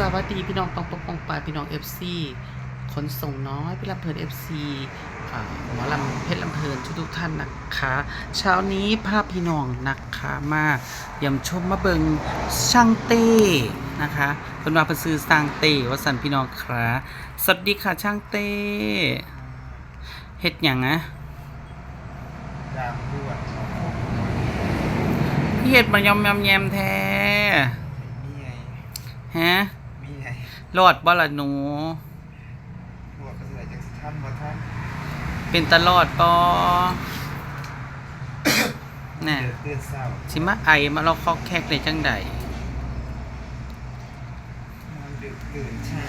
สวัสดีพี่น้องปองปองปองปายพี่น้องเอฟซีขนส่งน้อยพี่ลำเพลินเอฟซีหมอลำเพชรลำเพลินทุกทุกๆท่านนะคะ เช้านี้ภาพพี่น้องนะคะมายำชมมาเบิงช่างเต้นะคะเป็นว่าเป็นซื้อสร้างเต้ว่าสันพี่น้องค่ะสวัสดีค่ะช่างเต้เฮ็ดหยังอะดามด่วนพี่เฮ็ดมายำยำแยมแท้มีไงฮะมีไง รอดบ่ละหนู บวกกระเสือจากสิท่านบ่ท่านเป็นตลอดปอน่ะเดือดตื่นเศร้าสิมาไอมาเราคอกแคกได้จังใดนอนดึกตื่นเช้า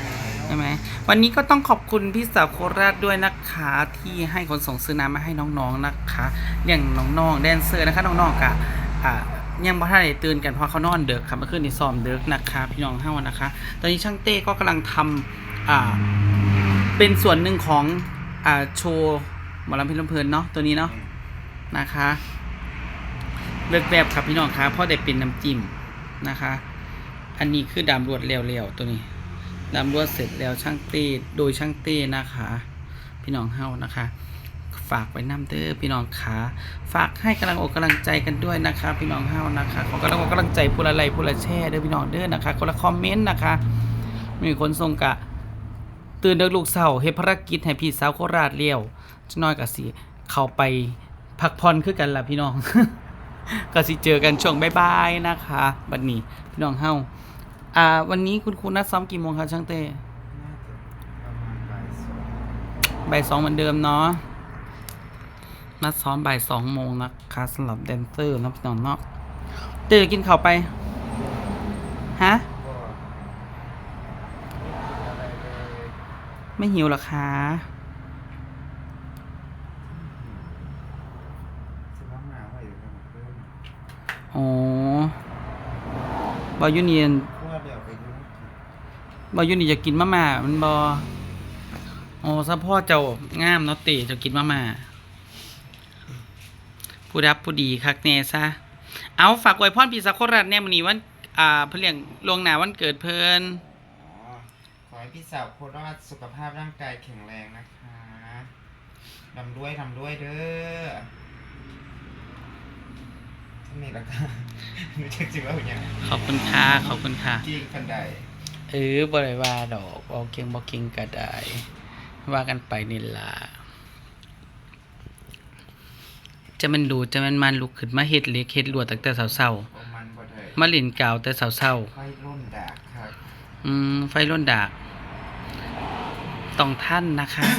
ใช่ไหมวันนี้ก็ต้องขอบคุณพี่สาวโคราชด้วยนะคะ ที่ให้คนส่งซื้อน้ำมาให้น้องๆนะคะ อย่างน้องๆแดนเซอร์นะคะน้องๆกะอ่า ยังบ่ทันได้ตื่นกันเพราะเขานอนเดึกครับเมื่อคืนนี้ซ้อมเดึกนะคะพี่น้องเฮานะคะ ตอนนี้ช่างเต้ก็กำลังทำอ่าเป็นส่วนหนึ่งของอ่าโชว์หมอลำเพลินลำเพลินเนาะตัวนี้เนาะนะคะเลือกแบบครับพี่น้องครับเพราะได้เป็นน้ำจิ้มนะคะ อันนี้คือดามรวดเร็วๆตัวนี้ ดามรวดเสร็จแล้วช่างเต้โดยช่างเต้นะคะ พี่น้องเฮานะคะ ฝากไว้น้ำเด้อพี่น้องขาฝากให้กำลังอกกำลังใจกันด้วยนะคะ พี่น้องเฮานะคะขอกำลังอกกำลังใจผู้ละไลค์ผู้ละแช่เด้อพี่น้องเด้อนะคะคนละคอมเมนต์นะคะมีคนส่งกะ ตื่นเด็กลูกเสาเฮ็ดภารกิจให้พี่สาวโคราชเลี้ยวจักหน้อยก็สิเข้าไปพักผ่อนคือกันล่ะพี่น้องก็สิเจอกันช่วงบ๊ายๆนะคะบัดนี้พี่น้องเฮาอ่า วันนี้คุณครูนัดซ้อมกี่โมงครับช่างเต้น่าจะประมาณบ่ายสองบ่ายสองเหมือนเดิมเนาะ นัดซ้อมบ่ายสองโมงนะคะสำหรับแดนเซอร์นะพี่น้องเนาะเต้กินข้าวไป ฮะก็อะไรเลยไม่หิวเหรอคะสมองหนาวไว้อยู่กับเพื่อนอ๋อบอยูเนียนพวกเดี๋ยวไปดูบอยูนี่จะกินมาม่ามันบออ๋อซะพ่อเจ้างามเนาะเตจะกินมาม่า ผู้รับผู้ดีคักแน่ซะเอาฝากไว้พรพี่สักโคราชแน่มื้อนี้วันอ่าเพิ่นเลี้ยงลวงหน้าวันเกิดเพิ่นอ๋อขอให้พี่สาวโคราชสุขภาพร่างกายแข็งแรงนะคะทำด้วยทำด้วยเด้อท่านนี่ละค่ะไม่ใช่จริงว่าอย่างขอบคุณค่ะขอบคุณค่ะจริงกันใดเออบ่ได้ว่าดอกเอาเก่งบ่เก่งก็ได้ว่ากันไปนี่ล่ะ จะมันดูจะมันมันลุกขึ้นมาเฮ็ดเล็กเฮ็ดลวดตั้งแต่เช้าประมาณบ่ได้ๆมาเล่นกาวแต่เช้าไฟรุ่นดากครับๆอืมไฟล้นดากต้องท่านนะคะ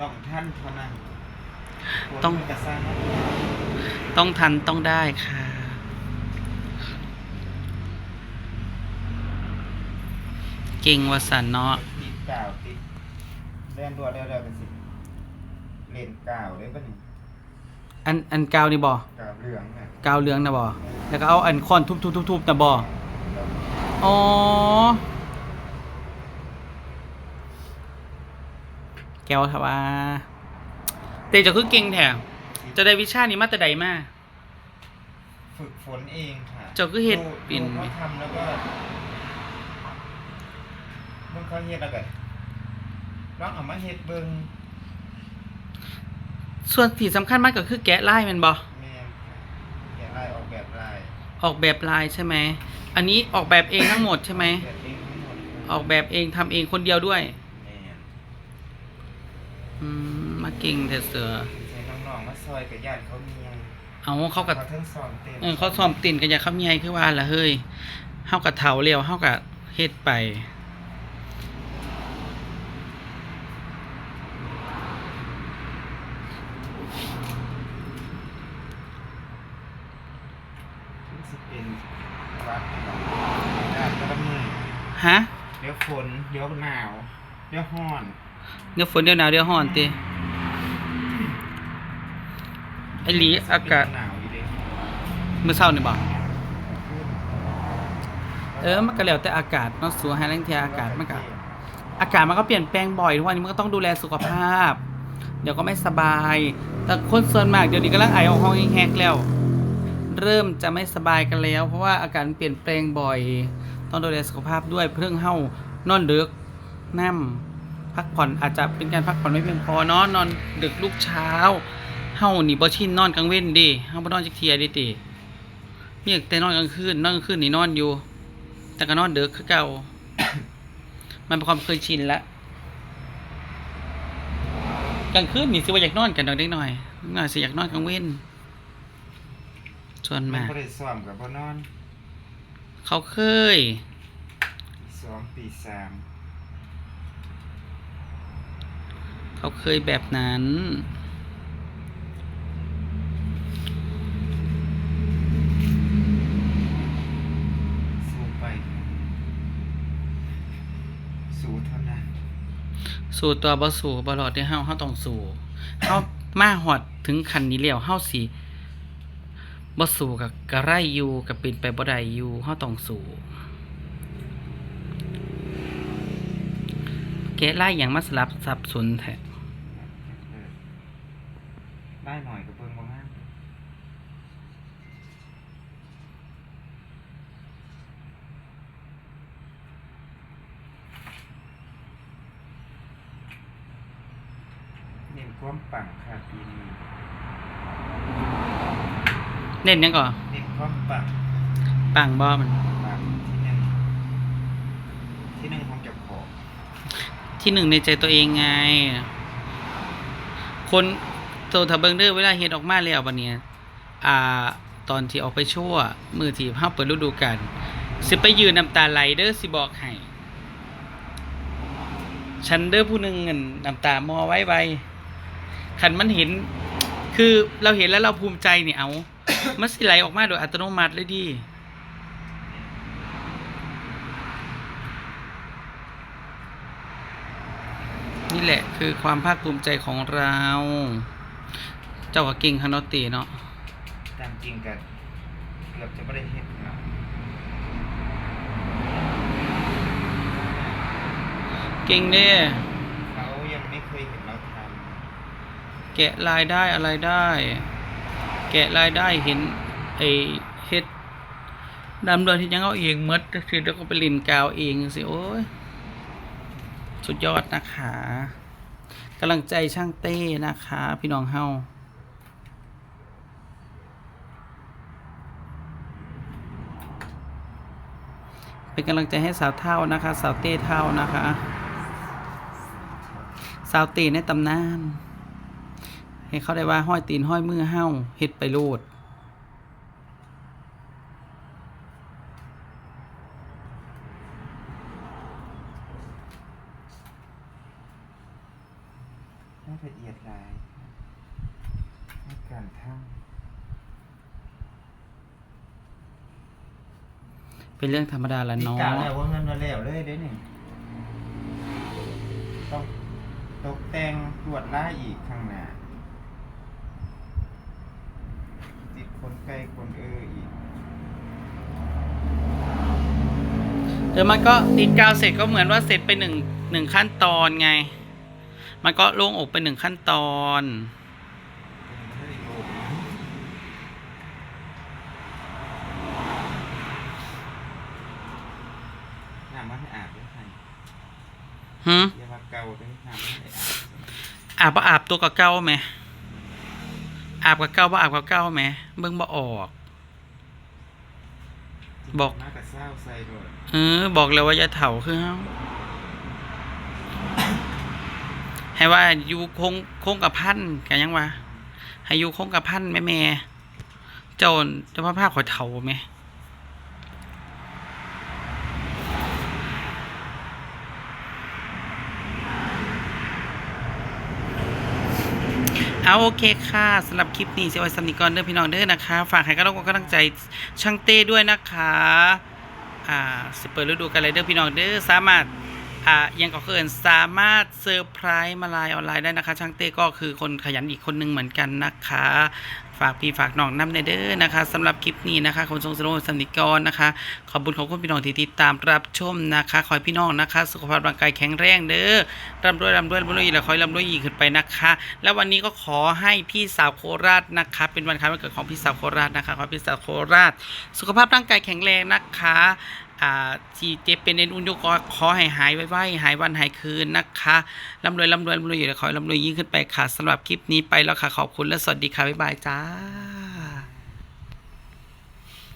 ต้องท่านเท่านั้นต้องกระซ่างต้องทันต้องได้ค่ะ เก่งว่าสันเนาะ ติดกาวติดเล่นดัวเร็วๆกันสิ เล่นกาวเลยป่ะนี่อันอันกาวนี่บ่กาวเหลืองน่ะกาวเหลืองนะบ่แล้วก็เอาอันค้อนทุบๆๆๆนะบ่อ๋อแก้วทว่าเตจะคือเก่งแท้จะได้วิชานี้มาแต่ใดมาฝึกฝนเองค่ะเจ้าคือเฮ็ดดูเป็นดูเขาทำแล้วก็เบิ่งเขาเฮ็ดแล้วก็ลองเอามาเฮ็ดเบิ่ง ส่วนที่สำคัญมากก็คือแกะลายแมันบ่แม่นค่ะแกะลายออกแบบลายออกแบบลายใช่ไหม อันนี้ออกแบบเองทั้งหมดใช่ไหม แบบเองทั้งหมดออกแบบเองทำเองคนเดียวด้วย แม่นอืมมาเก่งแต่เสือ ใช้น้องๆมาซอยกับญาติเขามียังเอาเขากับเขาเทั้งสอนเต็มเออเขาซ้อมตินกันอย่าเขามีไงคือว่าละเฮ้ยเฮากับเถาเร็วเฮากับเฮ็ดไป สิเป็นวัดญาติก็ละมือฮะเดี๋ยวฝนเดี๋ยวหนาวเดี๋ยวร้อนเดี๋ยวฝนเดี๋ยวหนาวเดี๋ยวร้อนติไอหลีอากาศหนาวอยู่เด้มื้อเช้านี่บ่เออมันก็แล้วแต่อากาศเนาะสูหาแรงเทียอากาศมันก็อากาศมันก็เปลี่ยนแปลงบ่อยทุกวันนี้มันก็ต้องดูแลสุขภาพ เดี๋ยวก็ไม่สบาย แต่คนส่วนมากเดี๋ยวนี้กำลังไอออกห้องแฮกๆแล้ว เริ่มจะไม่สบายกันแล้ว เพราะว่าอาการเปลี่ยนแปลงบ่อย ต้องดูแลสุขภาพด้วยเพิ่งเฮ้านอนดึกนั่มพักผ่อนอาจจะเป็นการพักผ่อนไม่เพียงพอเนาะนอนดึกลูกเช้าเฮ้านี่บ่ชินนอนกลางเว้นดิเฮ้าบ่นอนจักเทียดิติมีแต่นอนกลางคืนนอนกลางคืนนี่นอนอยู่ แต่ก็นอนดึกคือเก่า มันเป็นความเคยชินละกลางคืนนี่สิว่าอยากนอนกันดอกเด็กหน่อยหน่อยสิอยากนอนกลางเว้น ส่วนมันมาก บ่ได้ซ้อมกับบ่นอนเขาเคยซ้อมปีสามเขาเคยแบบนั้น สู้ไป สู้เท่านั้นสู่ตัวบ่สู่บ่รอดได้เฮาเฮาต้องสู่เฮามาฮอดถึงขั้นนี้แล้วเฮาสิ บ่สู่กับกระไรอยู่กับเป็นไปบ่ได้อยู่เฮาต้องสู่แกไล่หยังมาสลับสับสนแท้ได้หน่อยกับเบิ่งบ่งามเน้นความปังค่ะปีนี้ เน้นหยังก่อนเน้นความปังปังบ่มันปังที่หนึ่งที่หนึ่งของเจ้าของที่หนึ่งในใจตัวเองไง คนโตถ้าเบิ่งเด้อเวลาเฮ็ดออกมาแล้วบัดเนี้ยอ่า ตอนที่ออกไปชั่ว มือที่เฮาเปิดฤดูกาลสิไปยืนน้ำตาไหลเด้อสิบอกให้ฉันเด้อผู้หนึงเงินน้ำตามอไว้ไวคันมันเห็น คือเราเห็นแล้วเราภูมิใจนี่เอา มันสิไหลออกมาโดยอัตโนมัติเลยดินี่แหละคือความภาคภูมิใจของเรา เจ้าก็เก่งฮานอตตีเนาะตามจริงกันเกือบจะไม่ได้เห็นเนาะเก่งเด้เขายังไม่เคยเห็นเราทแกะลายได้อะไรได้ แกะลายได้เห็นไอเฮ็ดดำเดวนที่ยังเอาเองมดคือแล้วก็ไปลินกาวเองสิโอ้ยสุดยอดนะคะกำลังใจช่างเต้นะคะ พี่น้องเฮาเป็นกำลังใจให้สาวเท่านะคะ สาวเต้เท่านะคะ สาวเต้ในตำนาน ให้เขาได้ว่าห้อยตีนห้อยมือเฮ้าเฮ็ดไปโลดำให้ละเอียดลายให้การทเป็นเรื่องธรรมดาละำเนาะกาวแล้วว่าเงินมาแล้วเลยเด้นี่ต้องตกแต่งตรวจล่ายอีกข้างหน้าติดคนใก ล้คนเอออีกเดี๋ยวมันก็ติดกาวเสร็จก็เหมือนว่าเสร็จไปหนึ่งหนึ่งขั้นตอนไง มันก็โล่งอกไปหนึ่งขั้นตอนน้ำมันให้อาบด้วยค่ะหืมอย่ามาเกาด้วยน้ำมันให้อาบอาบบ่อาบตัวกับเก้าไหม อาบกับเก้าบ่อาบกับเก้าไหมเบิ่งบ่ออก บอกมากกับเศร้าใส่ด้วยเออ บอกเลยว่าอย่าเถาคือเฮาให้ว่าอยู่คงคงกับพันกันยังวะให้อยู่คงกับพันแม่แม่เจ้าเจ้าพระภาคขอยเถาไหม เอาโอเคค่ะสำหรับคลิปนี้เสียไว้สำนิกรเด้อพี่น้องเด้อนะคะ ฝากให้กำลังกำลังใจช่างเต้ด้วยนะคะอ่าสเปิดฤดูกาลเลยเด้อพี่น้องเด้อสามารถอ่ายังก็เกินสามารถเซอร์ไพรส์มาลายออนไลน์ได้นะคะ ช่างเต้ก็คือคนขยันอีกคนหนึ่งเหมือนกันนะคะ ฝากพี่ฝากน้องน้ำในเด้อนะคะสำหรับคลิปนี้นะคะคนทรงสโลสันนิกรนะคะ ขอบคุณของคุณพี่น้องที่ติดตามรับชมนะคะ ขอให้พี่น้องนะคะ สุขภาพร่างกายแข็งแรงเด้อร่ำรวยร่ำรวยร่ำรวยและขอให้ร่ำรวยยิ่งขึ้นไปนะคะ แล้ววันนี้ก็ขอให้พี่สาวโคราชนะคะ เป็นวันคล้ายวันเกิดของพี่สาวโคราชนะคะขอพี่สาวโคราช สุขภาพร่างกายแข็งแรงนะคะ อ่าที่เจ็บเป็นเอ็นอุ่นยกอขอให้หายไวๆหายวันหายคืนนะคะร่ำรวยร่ำรวยร่ำรวยอยู่และขอให้ร่ำรวยยิ่งขึ้นไปค่ะสำหรับคลิปนี้ไปแล้วค่ะขอบคุณและสวัสดีค่ะบ๊ายบายจ้า